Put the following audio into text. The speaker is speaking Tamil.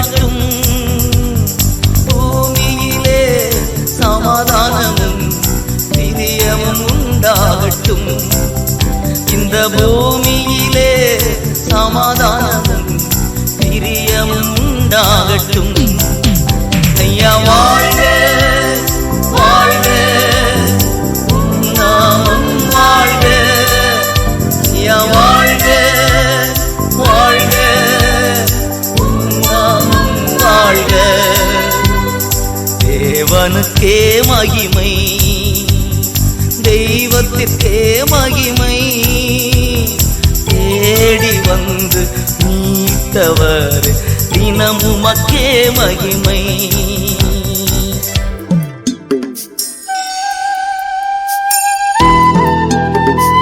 மகிமை பூமியிலே சமாதானமும் நிதியமும் உண்டாகட்டும். இந்த பூமியிலே சமாதானமும் பிரியமும் உண்டாகட்டும். தேவனுக்கே மகிமை. தெய்வத்திற்கே மகிமை. தேடி வந்து மீட்டவர் தினமுமக்கே மகிமை.